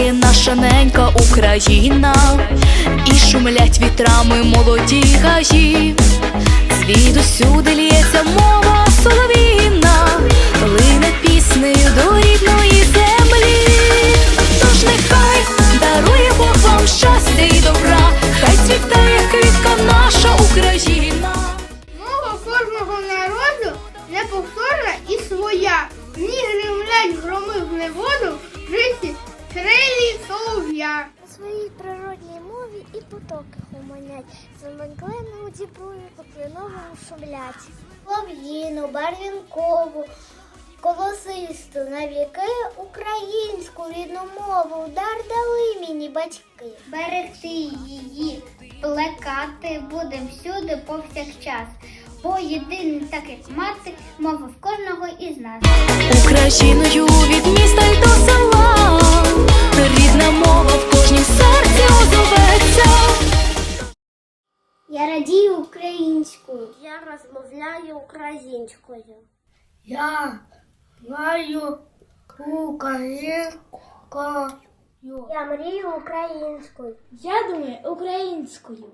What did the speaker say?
наша ненька Україна, і шумлять вітрами молоді гаї. Звідусюди лється мова солов'їна, лине піснею до рідної землі. Тож нехай дарує Бог вам щастя і добра, хай цвітає квітка наша Україна. Мова кожного народу неповторна і своя. В ній гремлять громи в неводу, в солов'я. У своїй природній мові і потоки гомонять, Заменкленому діброю по кленовому шумлять. Лов'їну, барвінкову, колосисту, навіки українську рідну мову дар дали мені батьки. Берегти її, плекати будем всюди повсякчас, бо єдиний, так як мати, мова в кожного із нас. Україною від міста й до села, Я радію українською. Я розмовляю українською. Я знаю українською. Я мрію українською. Я думаю українською.